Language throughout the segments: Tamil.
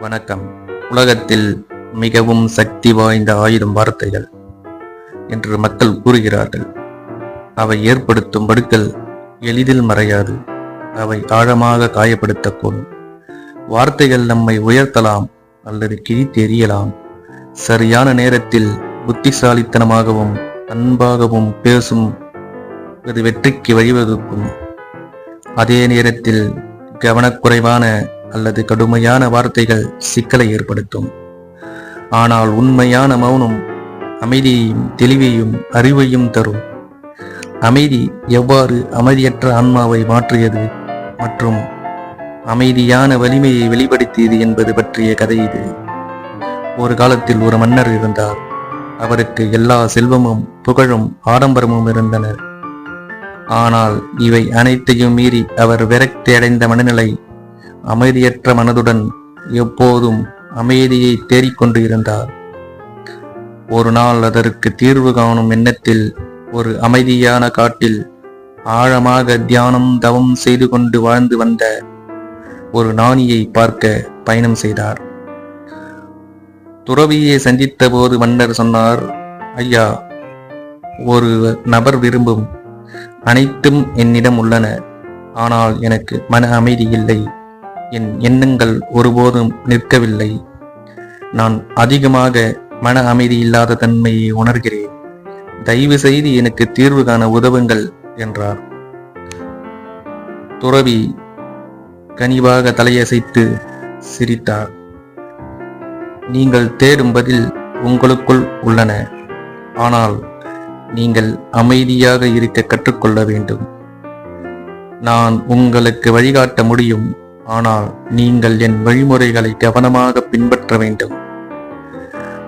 வணக்கம். உலகத்தில் மிகவும் சக்தி வாய்ந்த ஆயிரம் வார்த்தைகள் என்று மக்கள் கூறுகிறார்கள். அவை ஏற்படுத்தும் படுக்கல் எளிதில் மறையாது. அவை ஆழமாக காயப்படுத்தக்கூடும். வார்த்தைகள் நம்மை உயர்த்தலாம் அல்லது கிழித்தெறியலாம். சரியான நேரத்தில் புத்திசாலித்தனமாகவும் அன்பாகவும் பேசும் அது வெற்றிக்கு வழிவகுக்கும். அதே நேரத்தில் கவனக்குறைவான அல்லது கடுமையான வார்த்தைகள் சிக்கலை ஏற்படுத்தும். ஆனால் உண்மையான மௌனம் அமைதியையும் தெளிவையும் அறிவையும் தரும். அமைதி எவ்வாறு அமைதியற்ற ஆன்மாவை மாற்றியது மற்றும் அமைதியான வலிமையை வெளிப்படுத்தியது என்பது பற்றிய கதை இது. ஒரு காலத்தில் ஒரு மன்னர் இருந்தார். அவருக்கு எல்லா செல்வமும் புகழும் ஆடம்பரமும் இருந்தனர். ஆனால் இவை அனைத்தையும் மீறி அவர் விரக்தி அடைந்த மனநிலை அமைதியற்ற மனதுடன் எப்போதும் அமைதியை தேடிக்கொண்டு இருந்தார் ஒரு நாள் அதற்கு தீர்வு காணும் எண்ணத்தில் ஒரு அமைதியான காட்டில் ஆழமாக தியானம் தவம் செய்து கொண்டு வாழ்ந்து வந்த ஒரு நாணியை பார்க்க பயணம் செய்தார். துறவியை சந்தித்த போது மன்னர் சொன்னார் ஐயா ஒரு நபர் விரும்பும் அனைத்தும் என்னிடம் உள்ளன. ஆனால் எனக்கு மன அமைதி இல்லை. என் எண்ணங்கள் ஒருபோதும் நிற்கவில்லை. நான் அதிகமாக மன அமைதி இல்லாத தன்மையை உணர்கிறேன். தயவு செய்து எனக்கு தீர்வு காண உதவுங்கள் என்றார். துறவி கனிவாக தலையசைத்து சிரித்தார். நீங்கள் தேடும் பதில் உங்களுக்குள் உள்ளன. ஆனால் நீங்கள் அமைதியாக இருக்க கற்றுக்கொள்ள வேண்டும். நான் உங்களுக்கு வழிகாட்ட முடியும். ஆனால் நீங்கள் என் வழிமுறைகளை கவனமாக பின்பற்ற வேண்டும்.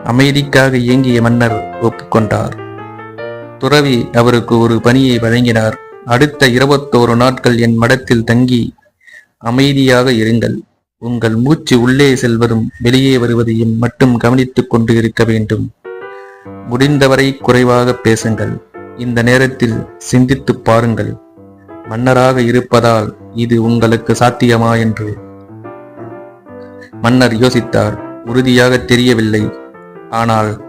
அமைதிக்காக இயங்கிய மன்னர் ஒப்புக்கொண்டார். துறவி அவருக்கு ஒரு பணியை வழங்கினார். அடுத்த இருபத்தோரு நாட்கள் என் மடத்தில் தங்கி அமைதியாக இருங்கள். உங்கள் மூச்சு உள்ளே செல்வதும் வெளியே வருவதையும் மட்டும் கவனித்துக் கொண்டு இருக்க வேண்டும். முடிந்தவரை குறைவாக பேசுங்கள். இந்த நேரத்தில் சிந்தித்துப் பாருங்கள். மன்னராக இருப்பதால் இது உங்களுக்கு சாத்தியமா என்று? மன்னர் யோசித்தார். உறுதியாக தெரியவில்லை. ஆனால்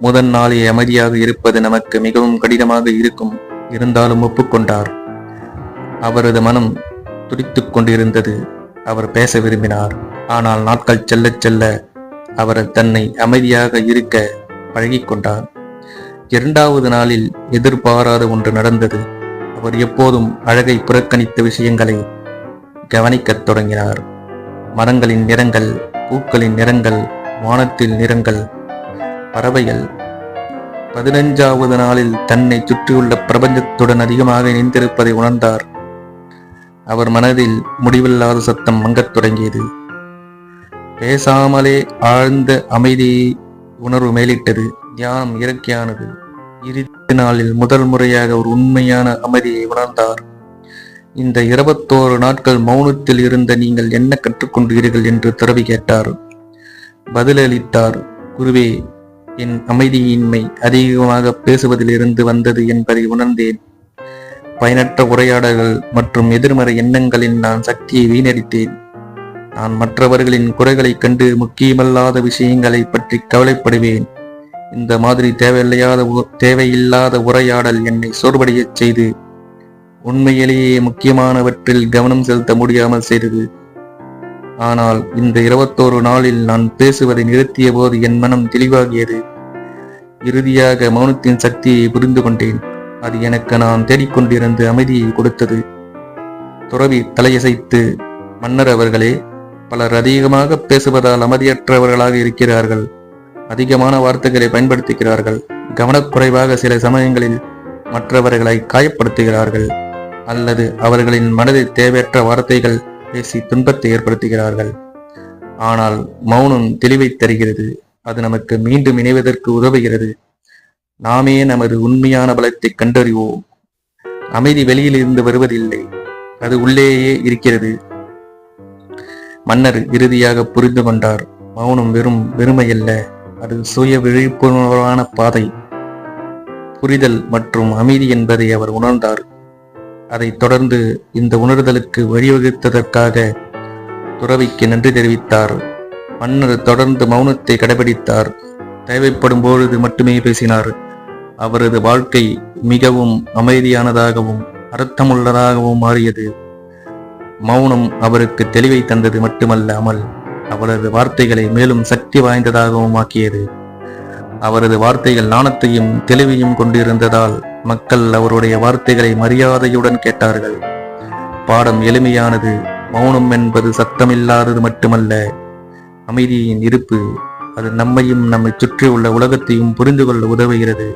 முதல் நாளே அமைதியாக இருப்பது நமக்கு மிகவும் கடினமாக இருக்கும் இருந்தாலும் ஒப்புக்கொண்டார். அவரது மனம் துடித்துக் கொண்டிருந்தது. அவர் பேச விரும்பினார். ஆனால் நாட்கள் செல்லச் செல்ல அவர் தன்னை அமைதியாக இருக்க பழகிக்கொண்டார் இரண்டாவது நாளில் எதிர்பாராத ஒன்று நடந்தது. அவர் எப்போதும் அழகை புறக்கணித்த விஷயங்களை கவனிக்கத் தொடங்கினார். மரங்களின் நிறங்கள் பூக்களின் நிறங்கள் வானத்தில் நிறங்கள் பறவைகள். பதினஞ்சாவது நாளில் தன்னை சுற்றியுள்ள பிரபஞ்சத்துடன் அதிகமாக இணைந்திருப்பதை உணர்ந்தார். அவர் மனதில் முடிவில்லாத சத்தம் மங்கத் தொடங்கியது. பேசாமலே ஆழ்ந்த அமைதியை உணர்வு மேலிட்டது. தியானம் இயற்கையானது. இறுதி நாளில் முதல் முறையாக ஒரு உண்மையான அமைதியை உணர்ந்தார். இந்த இருபத்தோரு நாட்கள் மௌனத்தில் இருந்த நீங்கள் என்ன கற்றுக்கொண்டீர்கள் என்று துறவி கேட்டார். பதிலளித்தார் குருவே என் அமைதியின்மை அதிகமாக பேசுவதிலிருந்து வந்தது என்பதை உணர்ந்தேன். பயனற்ற உரையாடல்கள் மற்றும் எதிர்மறை எண்ணங்களின் நான் சக்தியை வீணடித்தேன். நான் மற்றவர்களின் குறைகளைக் கண்டு முக்கியமல்லாத விஷயங்களை பற்றி கவலைப்படுவேன். இந்த மாதிரி தேவையில்லாத உ- தேவையில்லாத உரையாடல் என்னை சோர்வடையச் செய்து உண்மையிலேயே முக்கியமானவற்றில் கவனம் செலுத்த முடியாமல் செய்தது. ஆனால் இந்த இருபத்தோரு நாளில் நான் பேசுவதை நிறுத்திய போது என் மனம் தெளிவாகியது. இறுதியாக மௌனத்தின் சக்தியை புரிந்து கொண்டேன். அது எனக்கு நான் தேடிக்கொண்டிருந்த அமைதியை கொடுத்தது. துறவி தலையசைத்து மன்னர் அவர்களே பலர் அதிகமாக பேசுவதால் அமைதியற்றவர்களாக இருக்கிறார்கள். அதிகமான வார்த்தைகளை பயன்படுத்துகிறார்கள். கவனக்குறைவாக சில சமயங்களில் மற்றவர்களை காயப்படுத்துகிறார்கள். அல்லது அவர்களின் மனதில் தேவையற்ற வார்த்தைகள் பேசி துன்பத்தை ஏற்படுத்துகிறார்கள். ஆனால் மௌனம் தெளிவை தருகிறது. அது நமக்கு மீண்டும் இணைவதற்கு உதவுகிறது. நாமே நமது உண்மையான பலத்தை கண்டறிவோம். அமைதி வெளியில் இருந்து வருவதில்லை. அது உள்ளேயே இருக்கிறது. மன்னர் இறுதியாக புரிந்து கொண்டார். மௌனம் வெறும் வெறுமையல்ல. அது சுய விழிப்புணர்வான பாதை. புரிதல் மற்றும் அமைதி என்பதை அவர் உணர்ந்தார். அதைத் தொடர்ந்து இந்த உணர்தலுக்கு வழிவகுத்ததற்காக துறவிக்கு நன்றி தெரிவித்தார். மன்னர் தொடர்ந்து மௌனத்தை கடைபிடித்தார். தேவைப்படும் பொழுது மட்டுமே பேசினார். அவரது வாழ்க்கை மிகவும் அமைதியானதாகவும் அர்த்தமுள்ளதாகவும் மாறியது. மௌனம் அவருக்கு தெளிவை தந்தது மட்டுமல்லாமல் அவரது வார்த்தைகளை மேலும் சக்தி வாய்ந்ததாகவும் ஆக்கியது. அவரது வார்த்தைகள் நாணத்தையும் தெளிவையும் கொண்டிருந்ததால் மக்கள் அவருடைய வார்த்தைகளை மரியாதையுடன் கேட்டார்கள். பாடம் எளிமையானது மௌனம் என்பது சத்தமில்லாதது மட்டுமல்ல அமைதியின் இருப்பு அது நம்மையும் நம்மை சுற்றியுள்ள உலகத்தையும் புரிந்து கொள்ள உதவுகிறது.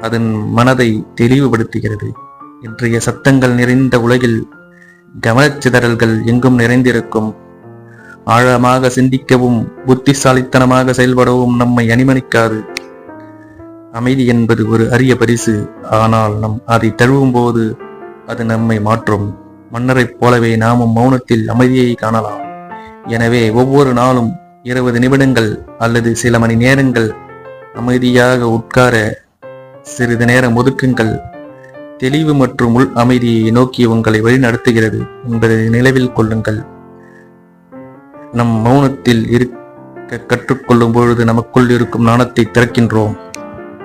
அதன் மனதை தெளிவுபடுத்துகிறது. இன்றைய சத்தங்கள் நிறைந்த உலகில் கவனச்சிதறல்கள் எங்கும் நிறைந்திருக்கும். ஆழமாக சிந்திக்கவும் புத்திசாலித்தனமாக செயல்படவும் நம்மை அனுமதிக்காது அமைதி என்பது ஒரு அரிய பரிசு. ஆனால் நம் அதை தழுவும் போது அது நம்மை மாற்றும். மன்னரைப் போலவே நாமும் மௌனத்தில் அமைதியை காணலாம். எனவே ஒவ்வொரு நாளும் இருபது நிமிடங்கள் அல்லது சில மணி நேரங்கள் அமைதியாக உட்கார சிறிது நேரம் ஒதுக்குங்கள். தெளிவு மற்றும் உள் அமைதியை நோக்கி உங்களை வழிநடத்துகிறது என்பதை நினைவில் கொள்ளுங்கள். நம் மௌனத்தில் இருக்க கற்றுக்கொள்ளும் பொழுது நமக்குள் இருக்கும் நாணத்தை திறக்கின்றோம்.